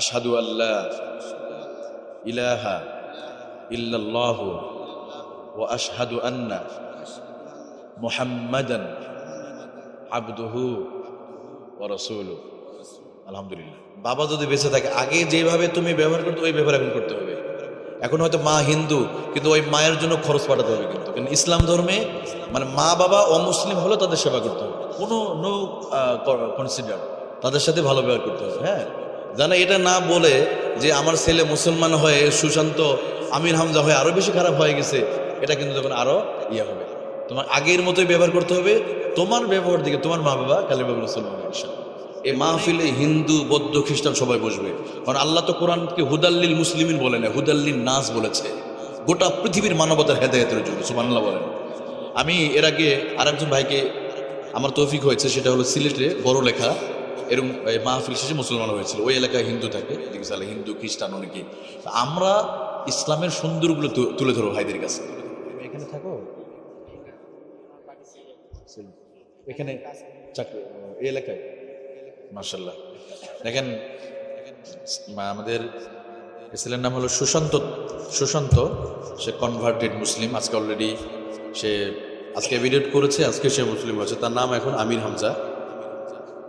আশহাদু আল্লাহ ইলাহা ইল্লাল্লাহু ওয়া আশহাদু আন্না মুহাম্মাদান আবদুহু ওয়া রাসূলুহু আলহামদুলিল্লাহ। বাবা যদি বেঁচে থাকে, আগে যেভাবে তুমি ব্যবহার করতে, ওই ব্যবহার এখন করতে হবে। এখন হয়তো মা হিন্দু, কিন্তু ওই মায়ের জন্য খরচ পাঠাতে হবে কিন্তু। কিন্তু ইসলাম ধর্মে মানে মা, বাবা অমুসলিম হলেও তাদের সেবা করতে হবে। কোনো নো কনসিডার তাদের সাথে ভালো ব্যবহার করতে হবে হ্যাঁ? জানা এটা না বলে যে আমার ছেলে মুসলমান হয়ে, সুশান্ত, আমির হামজা হয়ে আরও বেশি খারাপ হয়ে গেছে, এটা কিন্তু তখন আরও ইয়ে হবে। তোমার আগের মতোই ব্যবহার করতে হবে, তোমার ব্যবহার দিকে তোমার মা বাবা কালিবাবুল মুসলমান ইনশাআল্লাহ। এই মাহফিলে হিন্দু, বৌদ্ধ, খ্রিস্টান সবাই বসবে। কারণ আল্লাহ তো কোরআনকে হুদাল্লিল মুসলিমিন বলে না হুদাল্লিল নাস বলেছে। গোটা পৃথিবীর মানবতার হেদায়তের জন্য, সুবহানাল্লাহ বলেন। আমি এর আগে আরেকজন ভাইকে, আমার তৌফিক হয়েছে, সেটা হলো সিলেটে বড় লেখা এরকম মাহফিল শেষে মুসলমান হয়েছিল। ওই এলাকায় হিন্দু থাকে। সালে হিন্দু খ্রিস্টান অনেকে আমরা ইসলামের সুন্দরগুলো তুলে ধরো ভাইদের কাছে। তুমি এখানে থাকো? এখানে চাকরি এই এলাকায়? মার্শাল্লাহ দেখেন আমাদের ছেলের নাম হলো সুশান্ত সুশান্ত। সে কনভার্টেড মুসলিম। আজকে অলরেডি সে আজকে এভিডেট করেছে আজকে সে মুসলিম হয়েছে। তার নাম এখন আমির হামজা।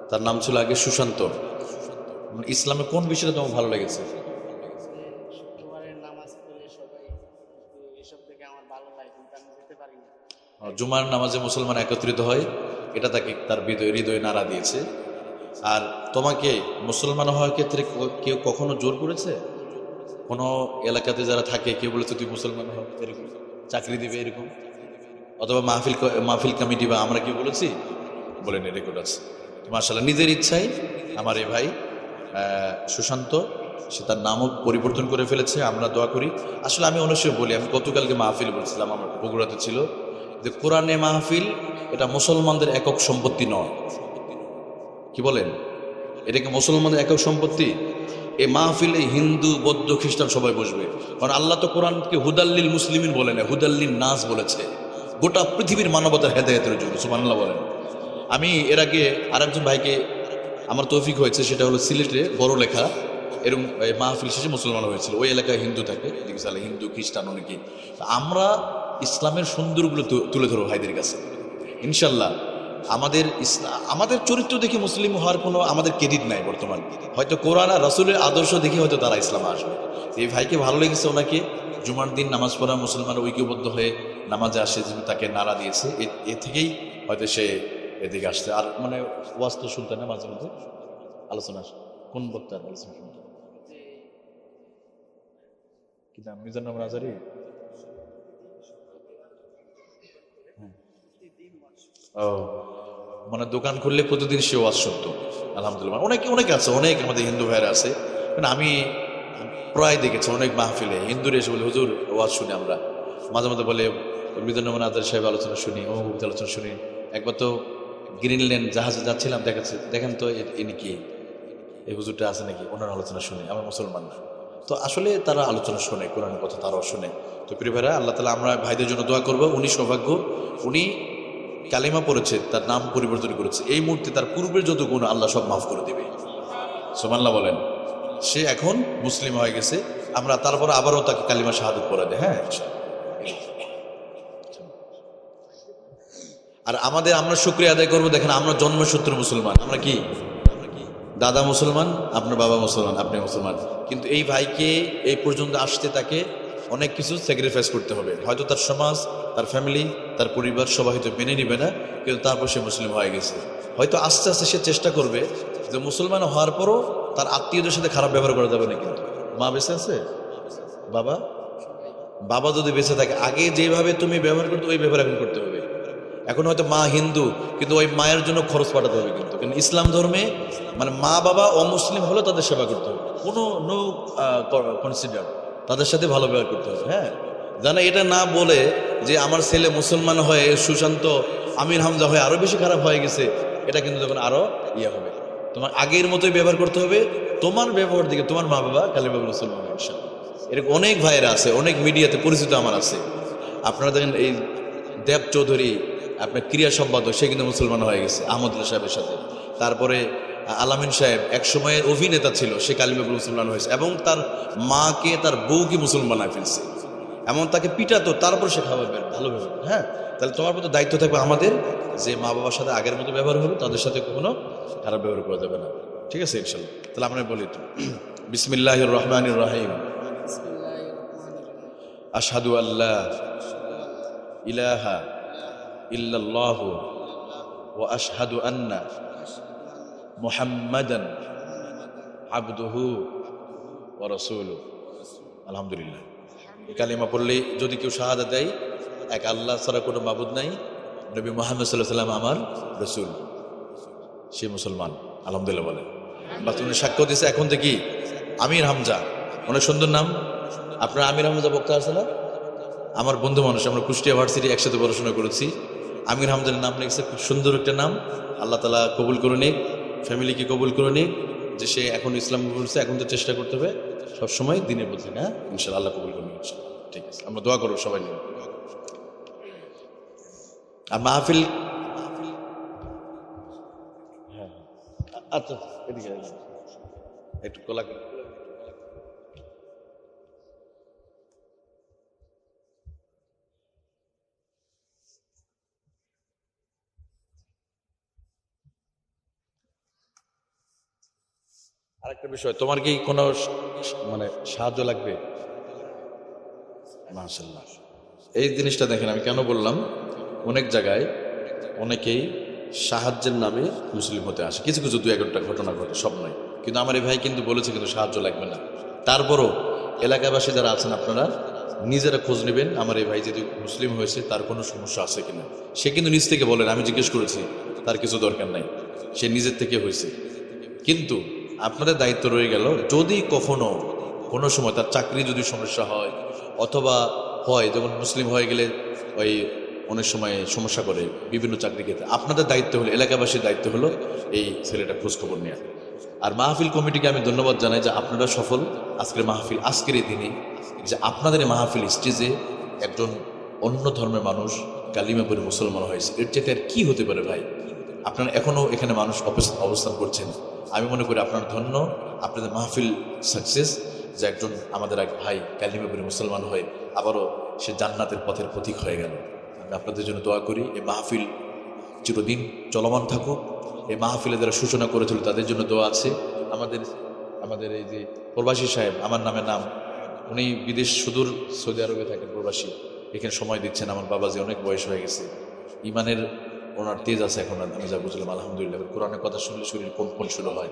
তার নাম ছিল আগে সুশান্ত। মানে ইসলামে কোন বিষয়টা তোমার ভালো লেগেছে? নামাজ পড়ে সবাই একটু এসব থেকে আমার ভালো লাগে কিন্তু আমি পারি না। জুমার নামাজে মুসলমান একত্রিত হয় এটা তাকে তার হৃদয় হৃদয় নাড়া দিয়েছে। আর তোমাকে মুসলমান হওয়ার ক্ষেত্রে কেউ কখনো জোর করেছে? কোনো এলাকাতে যারা থাকে কেউ বলেছে তুই মুসলমান হও এরকম। চাকরি দিবে এরকম? অথবা মাহফিল মাহফিল কমিটি বা আমরা কি বলেছি? বলেন রেকর্ড আছে। মার্শাল্লাহ নিজের ইচ্ছাই আমার এ ভাই সুশান্ত, সে তার নামও পরিবর্তন করে ফেলেছে, আমরা দোয়া করি। আসলে আমি অনেক বলি, আমি গতকালকে মাহফিল বলছিলাম আমার বগুড়াতে ছিল। যে কোরআনে মাহফিল, এটা মুসলমানদের একক সম্পত্তি নয়। কি বলেন? এটা কি মুসলমানদের একক সম্পত্তি? এই মাহফিলে হিন্দু, বৌদ্ধ, খ্রিস্টান সবাই বসবে। কারণ আল্লাহ তো কোরআনকে হুদাল্লিল মুসলিমিন বলে না হুদাল্লিল নাস বলেছে। গোটা পৃথিবীর মানবতার হেদায়তের জন্য, সুবহানাল্লাহ বলেন। আমি এর আগে আরেকজন ভাইকে আমার তৌফিক হয়েছে, সেটা হলো সিলেটে বড় লেখা। এরকম মাহফিল শেষে মুসলমান হয়েছিল। ওই এলাকায় হিন্দু থাকে। হিন্দু, খ্রিস্টান অনেকে আমরা ইসলামের সুন্দরগুলো তুলে ধরো ভাইদের কাছে। ইনশাল্লাহ আমাদের ইসলাম আমাদের চরিত্র দেখে মুসলিম হওয়ার কোনো আমাদের কেদিত নাই বর্তমান। হয়তো কোরআন আর রাসুলের আদর্শ দেখে হয়তো তারা ইসলাম আসবে। এই ভাইকে ভালো লেগেছে ওনাকে, জুমার দিন নামাজ পড়া মুসলমান ঐক্যবদ্ধ হয়ে নামাজে আসে তাকে নাড়া দিয়েছে এ থেকেই হয়তো সে এদিকে আসছে। আর মানে ওয়াজ তো শুনতে না মাঝে মধ্যে? আলোচনা। কোন বক্তার আলোচনা শুনতে কি নাম? মিজানুর রহমান আজারি? ও মানে দোকান খুললে প্রতিদিন সে ওয়াজ শুনতো। আলহামদুলিল্লাহ। অনেকে অনেকে আছে, অনেক আমাদের হিন্দু ভাইরা আছে। মানে আমি প্রায় দেখেছি অনেক মাহফিলে হিন্দুরা এসে বলে, হুজুর, ওয়াজ শুনি আমরা। মাঝে মাঝে বলে মিজানুর রহমান আজারি সাহেব আলোচনা শুনি ও আলোচনা শুনি। একবার তো গ্রিনল্যান্ড জাহাজে যাচ্ছিলাম, দেখাচ্ছে, দেখেন তো ইনি কি? এই হুজুরটা আছে নাকি? ওনার আলোচনা শুনি, আমার মুসলমান। তো আসলে তারা আলোচনা শোনে, কোরআনের কথা তারাও শোনে। তো প্রিয় ভাইরা, আল্লাহ তালা আমরা ভাইদের জন্য দোয়া করব। উনি সৌভাগ্য, উনি কালিমা পড়েছে, তার নাম পরিবর্তন করেছে। এই মুহূর্তে তার পূর্বের যত গুণ, আল্লাহ সব মাফ করে দিবে। সোমাল্লাহ বলেন। সে এখন মুসলিম হয়ে গেছে। আমরা তারপর আবারও তাকে কালিমা শাহাদত পড়া দেয় হ্যাঁ আর আমাদের আমরা শুক্রিয়া আদায় করব, দেখেন আমরা জন্মসূত্র মুসলমান। আমরা কি? দাদা মুসলমান, আপনার বাবা মুসলমান, আপনি মুসলমান। কিন্তু এই ভাইকে এই পর্যন্ত আসতে তাকে অনেক কিছু স্যাক্রিফাইস করতে হবে। হয়তো তার সমাজ, তার ফ্যামিলি তার পরিবার সবাই হয়তো মেনে নিবে না, কিন্তু তারপর সে মুসলিম হয়ে গেছে। হয়তো আস্তে আস্তে সে চেষ্টা করবে যে মুসলমান হওয়ার পরও তার আত্মীয়দের সাথে খারাপ ব্যবহার করা যাবে না কিন্তু মা বেঁচে আছে? বাবা? বাবা যদি বেঁচে থাকে, আগে যেভাবে তুমি ব্যবহার করতে, ওই ব্যবহার এখন করতে হবে। এখন হয়তো মা হিন্দু, কিন্তু ওই মায়ের জন্য খরচ পাঠাতে হবে কিন্তু। কিন্তু ইসলাম ধর্মে মানে মা বাবা অমুসলিম হলেও তাদের সেবা করতে হবে। কোনো নো কনসিডার তাদের সাথে ভালো ব্যবহার করতে হবে হ্যাঁ। জানা এটা না বলে যে আমার ছেলে মুসলমান হয়ে, সুশান্ত আমির হামজা হয়ে আরও বেশি খারাপ হয়ে গেছে, এটা কিন্তু তখন আরও ইয়ে হবে। তোমার আগের মতোই ব্যবহার করতে হবে, তোমার ব্যবহার দিকে তোমার মা বাবা কালীবাবু মুসলমান হবে এরকম অনেক ভাইয়েরা আছে, অনেক মিডিয়াতে পরিচিত আমার আছে। আপনারা দেখেন এই দেব চৌধুরী আপনার ক্রিয়া সম্পাদক সে কিন্তু মুসলমান হয়ে গেছে আহমদুল্লাহ সাহেবের সাথে। তারপরে আলামিন সাহেব এক সময়ের অভিনেতা ছিল সে কালিমা মুসলমান হয়েছে এবং তার মাকে তার বউকে মুসলমান বানায় ফেলছে। এমন তাকে পিটাতো তারপর সে খাওয়াবে ভালোভাবে হ্যাঁ তাহলে তোমার মতো দায়িত্ব থাকবে আমাদের যে মা বাবার সাথে আগের মতো ব্যবহার হবে তাদের সাথে কখনো খারাপ ব্যবহার করা যাবে না। ঠিক আছে ইনশাল্লাহ তাহলে আমরা বলি তো বিসমিল্লাহ রহমান রাহিম। রহমানির আল্লাহ ইলাহা ইল্লাল্লাহু ওয়া আশহাদু আন্না মুহাম্মাদান আবদুহু ওয়া রাসূলুহু। আলহামদুলিল্লাহ। এই কালিমা পড়লে যদি কেউ শাহাদা দেয়, এক আল্লাহ ছাড়া কোনো মাবুদ নাই। নবী মোহাম্মদ সাল্লাহ সাল্লাম আমার রসুল। সে মুসলমান, আলহামদুলিল্লাহ বলে। বা তুমি সাক্ষ্য দিছে এখন থেকে আমির হামজা। অনেক সুন্দর নাম। আপনার আমির হামজা বক্তা আছে আমার বন্ধু মানুষ, আমরা কুষ্টিয়া ভার্সিটি একসাথে পড়াশোনা করেছি। আমির হামজার নাম লিখছে, খুব সুন্দর একটা নাম। আল্লাহ তালা কবুল করে নিক, ফ্যামিলিকে কবুল করে নিক, যে সে এখন ইসলাম করছে, এখন তো চেষ্টা করতে হবে, সবসময় দিনের মধ্যে হ্যাঁ ইনশাল্লাহ আল্লাহ কবুল করুন ইনশাল্লাহ ঠিক আছে, আমরা দোয়া করব সবাই নিয়ে আর মাহফিল হ্যাঁ আচ্ছা। একটু কোলা আরেকটা বিষয়, তোমার কি কোনো মানে সাহায্য লাগবে? মাশাল্লাহ এই জিনিসটা দেখেন, আমি কেন বললাম? অনেক জায়গায় অনেকেই সাহায্যের নামে মুসলিম হতে আসে। কিছু কিছু দু একটা ঘটনা ঘটে, সব নয়। কিন্তু আমার এই ভাই কিন্তু বলেছে কিন্তু সাহায্য লাগবে না। তারপরও এলাকাবাসী যারা আছেন আপনারা, নিজেরা খোঁজ নেবেন, আমার এই ভাই যদি মুসলিম হয়েছে, তার কোনো সমস্যা আছে কিনা। সে কিন্তু নিজ থেকে বলেন, আমি জিজ্ঞেস করেছি, তার কিছু দরকার নাই। সে নিজের থেকে হয়েছে। কিন্তু আপনাদের দায়িত্ব রয়ে গেল, যদি কখনো কোনো সময় তার চাকরি যদি সমস্যা হয়, অথবা হয়, যেমন মুসলিম হয়ে গেলে ওই অনেক সময় সমস্যা করে বিভিন্ন চাকরি ক্ষেত্রে। আপনাদের দায়িত্ব হলো, এলাকাবাসীর দায়িত্ব হলো এই ছেলেটা খোঁজখবর নেওয়া আর মাহফিল কমিটিকে আমি ধন্যবাদ জানাই যে আপনারা সফল। আজকের মাহফিল, আজকের এই দিনে যে আপনাদের এই মাহফিল স্টেজে একজন অন্য ধর্মের মানুষ কালিমা পরে মুসলমান হয়েছে। এর চেয়ে আর কি হতে পারে ভাই? আপনারা এখনও এখানে মানুষ অবস- অবস্থান করছেন। আমি মনে করি আপনার ধন্য, আপনাদের মাহফিল সাকসেস যে একজন আমাদের এক ভাই কালিমা পরে মুসলমান হয়ে আবারও সে জান্নাতের পথের প্রতীক হয়ে গেল। আমি আপনাদের জন্য দোয়া করি, এই মাহফিল চিরদিন চলমান থাকুক। এই মাহফিলে যারা সূচনা করেছিল তাদের জন্য দোয়া আছে। আমাদের আমাদের এই যে প্রবাসী সাহেব, আমার নামে নাম, উনি বিদেশ সুদূর সৌদি আরবে থাকেন প্রবাসী। এখানে সময় দিচ্ছেন, আমার বাবা যে অনেক বয়স হয়ে গেছে। ইমানের ওনার তেজ আছে এখন, আমি যা বুঝলাম, আলহামদুলিল্লাহ। কোরআনের কথা শুনলে শরীর কোন কোন শুরু হয়?